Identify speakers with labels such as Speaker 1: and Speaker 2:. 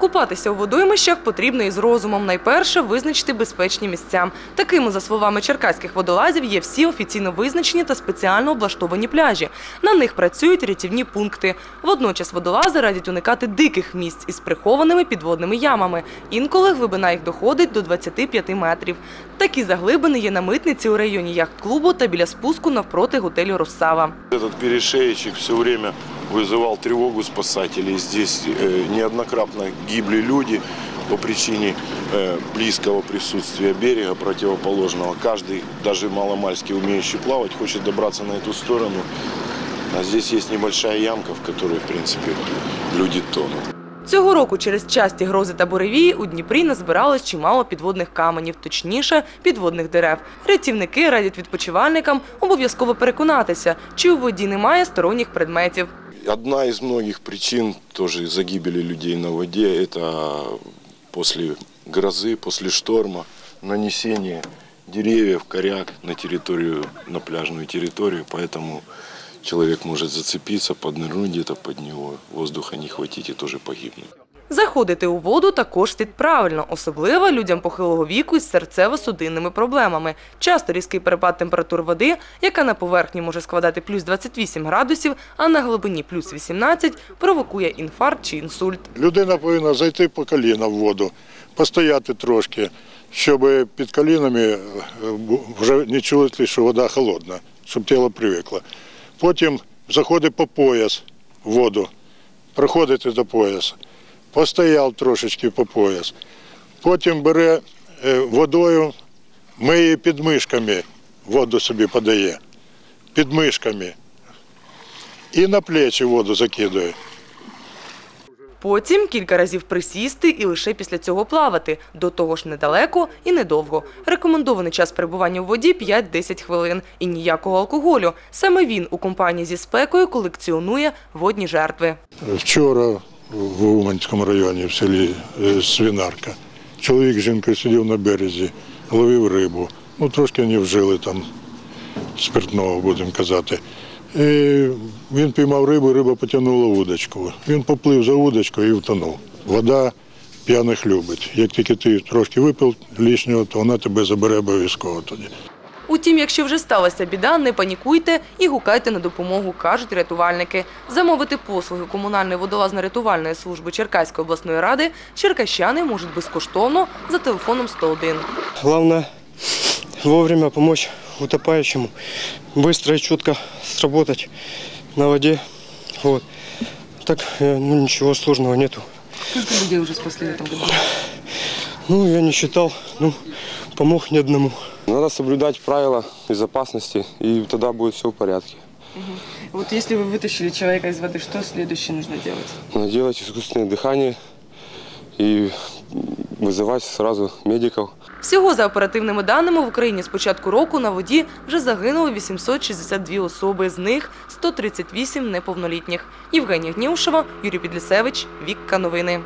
Speaker 1: Купатися у водоймищах потрібно із розумом. Найперше визначити безпечні місця. Такими, за словами черкаських водолазів, є всі офіційно визначені та спеціально облаштовані пляжі. На них працюють рятівні пункти. Водночас водолази радять уникати диких місць із прихованими підводними ямами. Інколи глибина їх доходить до 25 метрів. Такі заглибини є на митниці у районі яхт-клубу та біля спуску навпроти готелю Россава.
Speaker 2: Этот перешеечек все время вызывал тревогу спасателей. Здесь э, неоднократно гибли люди по причине э, близкого присутствия берега противоположного. Каждый, даже маломальски умеющий плавать, хочет добраться на эту сторону. А здесь есть небольшая ямка, в которой, в принципе, люди тонут.
Speaker 1: Цього року через часті грози та буревії у Дніпрі назбиралось чимало підводних каменів, точніше підводних дерев. Рятівники радять відпочивальникам обов'язково переконатися, чи у воді немає сторонніх предметів.
Speaker 2: Одна из многих причин тоже загибели людей на воде – это после грозы, после шторма, нанесение деревьев, коряк на территорию, на пляжную территорию, поэтому человек может зацепиться, поднырнуть где-то под него, воздуха не хватить и тоже погибнуть.
Speaker 1: Заходити у воду також слід правильно, особливо людям похилого віку із серцево-судинними проблемами. Часто різкий перепад температур води, яка на поверхні може складати плюс 28 градусів, а на глибині плюс 18, провокує інфаркт чи інсульт.
Speaker 3: Людина повинна зайти по коліна в воду, постояти трошки, щоб під колінами е, вже не чути, що вода холодна, щоб тіло привикло. Потім заходить по пояс в воду, проходити до пояса. Постояв трошечки по пояс. Потім бере е, водою, миє під мишками, воду собі подає, під мишками. І на плечі воду закидує.
Speaker 1: Потім кілька разів присісти і лише після цього плавати. До того ж недалеко і недовго. Рекомендований час перебування у воді 5-10 хвилин. І ніякого алкоголю. Саме він у компанії зі спекою колекціонує водні жертви.
Speaker 3: Вчора в Уманському районі в селі е, Свинарка. Чоловік з жінкою сидів на березі, ловив рибу. Ну, трошки вони вжили там спиртного, будемо казати. І він піймав рибу, риба потягнула удочку. Він поплив за удочкою і втонув. Вода п'яних любить. Як тільки ти трошки випив лишнього, то вона тебе забере обов'язково тоді.
Speaker 1: Утім, якщо вже сталася біда, не панікуйте і гукайте на допомогу, кажуть рятувальники. Замовити послуги комунальної водолазно-рятувальної служби Черкаської обласної ради черкащани можуть безкоштовно за телефоном 101.
Speaker 4: Главное вовремя помочь утопающему, быстро и чутко сработать на воде. Вот. Так э, ну, ничего сложного нету.
Speaker 1: Скільки людей вже спасли в цьому году?
Speaker 4: Ну, я не считал, ну, помог ни одному.
Speaker 5: Надо соблюдать правила безопасности, и тогда будет все в порядке.
Speaker 6: Вот если вы вытащили человека из воды, что следующее нужно делать?
Speaker 5: Надо делать искусственное дыхание и вызывать сразу медиков.
Speaker 1: Всього за оперативними даними в Україні з початку року на воді вже загинуло 862 особи, з них 138 неповнолітніх. Євгенія Гнівшева, Юрій Підлісевич, Вікка Новини.